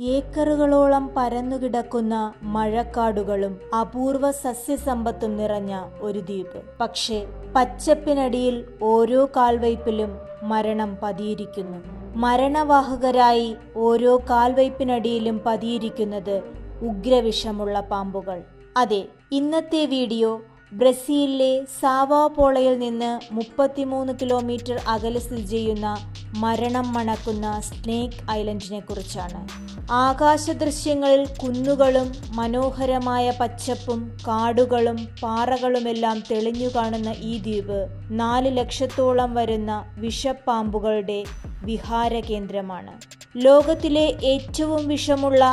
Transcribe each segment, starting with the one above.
ഏക്കറുകളോളം പരന്നുകിടക്കുന്ന മഴക്കാടുകളും അപൂർവ സസ്യസമ്പത്തും നിറഞ്ഞ ഒരു ദ്വീപ്. പക്ഷേ പച്ചപ്പിനടിയിൽ ഓരോ കാൽവയ്പിലും മരണം പതിയിരിക്കുന്നു. മരണവാഹകരായി ഓരോ കാൽവയ്പിനടിയിലും പതിയിരിക്കുന്നത് ഉഗ്രവിഷമുള്ള പാമ്പുകൾ. അതെ ഇന്നത്തെ വീഡിയോ ബ്രസീലിലെ സാവാപോളയിൽ നിന്ന് മുപ്പത്തിമൂന്ന് കിലോമീറ്റർ അകലെ സ്ഥിതി ചെയ്യുന്ന മരണം മണക്കുന്ന സ്നേക്ക് ഐലൻഡിനെ കുറിച്ചാണ്. ആകാശ ദൃശ്യങ്ങളിൽ കുന്നുകളും മനോഹരമായ പച്ചപ്പും കാടുകളും പാറകളുമെല്ലാം തെളിഞ്ഞു കാണുന്ന ഈ ദ്വീപ് നാല് ലക്ഷത്തോളം വരുന്ന വിഷപ്പാമ്പുകളുടെ വിഹാര കേന്ദ്രമാണ് ലോകത്തിലെ ഏറ്റവും വിഷമുള്ള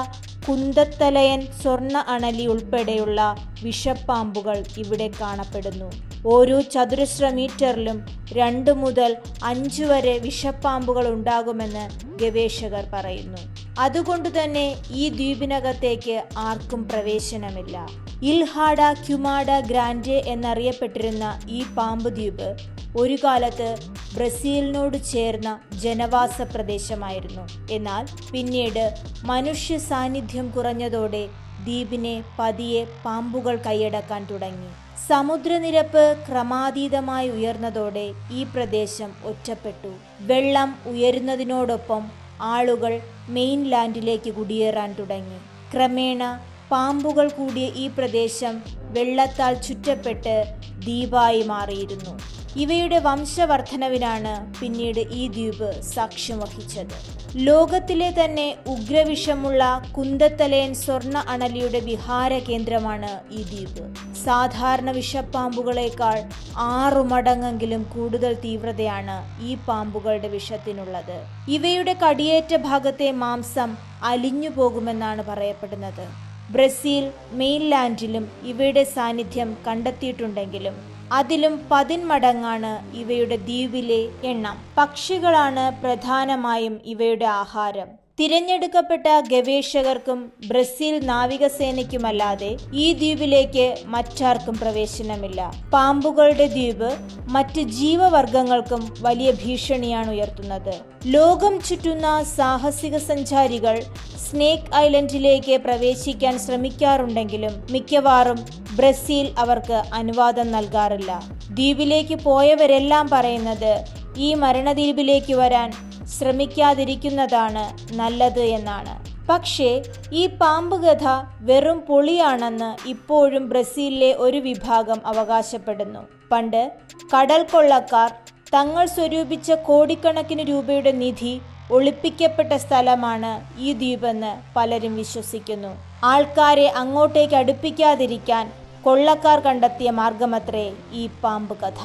കുന്തത്തലയൻ സ്വർണ അണലി ഉൾപ്പെടെയുള്ള വിഷപ്പാമ്പുകൾ ഇവിടെ കാണപ്പെടുന്നു. ഓരോ ചതുരശ്ര മീറ്ററിലും രണ്ട് മുതൽ അഞ്ച് വരെ വിഷപ്പാമ്പുകൾ ഉണ്ടാകുമെന്ന് ഗവേഷകർ പറയുന്നു. അതുകൊണ്ട് തന്നെ ഈ ദ്വീപിനകത്തേക്ക് ആർക്കും പ്രവേശനമില്ല. ഇൽഹാഡ ക്യുമാഡ ഗ്രാൻഡെ എന്നറിയപ്പെട്ടിരുന്ന ഈ പാമ്പ് ദ്വീപ് ഒരു കാലത്ത് ബ്രസീലിനോട് ചേർന്ന ജനവാസ പ്രദേശമായിരുന്നു. എന്നാൽ പിന്നീട് മനുഷ്യ സാന്നിധ്യം കുറഞ്ഞതോടെ ദ്വീപിനെ പതിയെ പാമ്പുകൾ കൈയടക്കാൻ തുടങ്ങി. സമുദ്രനിരപ്പ് ക്രമാതീതമായി ഉയർന്നതോടെ ഈ പ്രദേശം ഒറ്റപ്പെട്ടു. വെള്ളം ഉയരുന്നതിനോടൊപ്പം ആളുകൾ മെയിൻലാൻഡിലേക്ക് കുടിയേറാൻ തുടങ്ങി. ക്രമേണ പാമ്പുകൾ കൂടിയ ഈ പ്രദേശം വെള്ളത്താൽ ചുറ്റപ്പെട്ട് ദ്വീപായി മാറിയിരുന്നു. ഇവയുടെ വംശവർദ്ധനവിനാണ് പിന്നീട് ഈ ദ്വീപ് സാക്ഷ്യം വഹിച്ചത്. ലോകത്തിലെ തന്നെ ഉഗ്രവിഷമുള്ള കുന്തത്തലയൻ സ്വർണ അണലിയുടെ വിഹാര കേന്ദ്രമാണ് ഈ ദ്വീപ്. സാധാരണ വിഷപ്പാമ്പുകളേക്കാൾ ആറു മടങ്ങെങ്കിലും കൂടുതൽ തീവ്രതയാണ് ഈ പാമ്പുകളുടെ വിഷത്തിനുള്ളത്. ഇവയുടെ കടിയേറ്റ ഭാഗത്തെ മാംസം അലിഞ്ഞു പോകുമെന്നാണ് പറയപ്പെടുന്നത്. ബ്രസീൽ മെയിൻലാൻഡിലും ഇവയുടെ സാന്നിധ്യം കണ്ടെത്തിയിട്ടുണ്ടെങ്കിലും അതിലും പതിന്മടങ്ങാണ് ഇവയുടെ ദ്വീപിലെ എണ്ണം. പക്ഷികളാണ് പ്രധാനമായും ഇവയുടെ ആഹാരം. തിരഞ്ഞെടുക്കപ്പെട്ട ഗവേഷകർക്കും ബ്രസീൽ നാവികസേനയ്ക്കുമല്ലാതെ ഈ ദ്വീപിലേക്ക് മറ്റാർക്കും പ്രവേശനമില്ല. പാമ്പുകളുടെ ദ്വീപ് മറ്റ് ജീവവർഗങ്ങൾക്കും വലിയ ഭീഷണിയാണ് ഉയർത്തുന്നത്. ലോകം ചുറ്റുന്ന സാഹസിക സഞ്ചാരികൾ സ്നേക്ക് ഐലൻഡിലേക്ക് പ്രവേശിക്കാൻ ശ്രമിക്കാറുണ്ടെങ്കിലും മിക്കവാറും ബ്രസീൽ അവർക്ക് അനുവാദം നൽകാറില്ല. ദ്വീപിലേക്ക് പോയവരെല്ലാം പറയുന്നത് ഈ മരണദ്വീപിലേക്ക് വരാൻ ശ്രമിക്കാതിരിക്കുന്നതാണ് നല്ലത് എന്നാണ്. പക്ഷേ ഈ പാമ്പ് കഥ വെറും പൊളിയാണെന്ന് ഇപ്പോഴും ബ്രസീലിലെ ഒരു വിഭാഗം അവകാശപ്പെടുന്നു. പണ്ട് കടൽ കൊള്ളക്കാർ തങ്ങൾ സ്വരൂപിച്ച കോടിക്കണക്കിന് രൂപയുടെ നിധി ഒളിപ്പിക്കപ്പെട്ട സ്ഥലമാണ് ഈ ദ്വീപെന്ന് പലരും വിശ്വസിക്കുന്നു. ആൾക്കാരെ അങ്ങോട്ടേക്ക് അടുപ്പിക്കാതിരിക്കാൻ കൊള്ളക്കാർ കണ്ടെത്തിയ മാർഗമത്രേ ഈ പാമ്പ് കഥ.